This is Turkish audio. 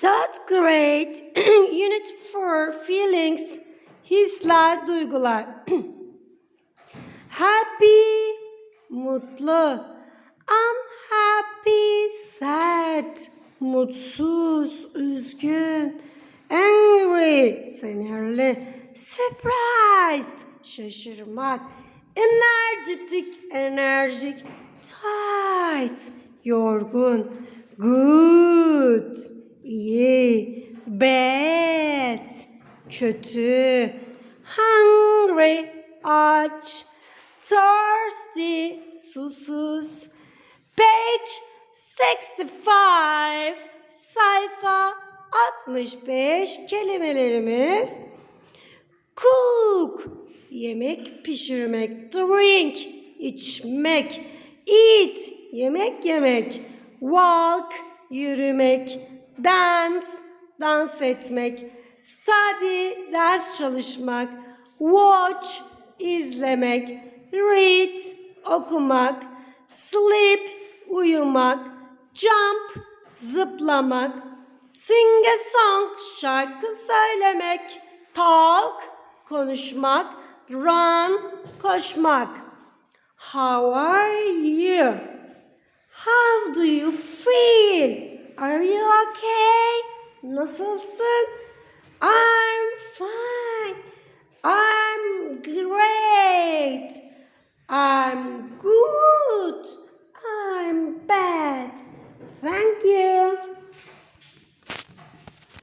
Third grade, Unit 4, Feelings, Hisler, Duygular. Happy, mutlu. Unhappy, sad, mutsuz, üzgün. Angry, sinirli. Surprised, şaşırmak. Energetic, enerjik. Tired, yorgun. Good, iyi. Bad, kötü. Hungry, aç. Thirsty, susuz. Page 65, sayfa 65 kelimelerimiz. Cook, yemek pişirmek. Drink, içmek. Eat, yemek yemek. Walk, yürümek. Dance, dans etmek. Study, ders çalışmak. Watch, izlemek. Read, okumak. Sleep, uyumak. Jump, zıplamak. Sing a song, şarkı söylemek. Talk, konuşmak. Run, koşmak. How are you? How do you feel? Are okay? Nasılsın? Fine.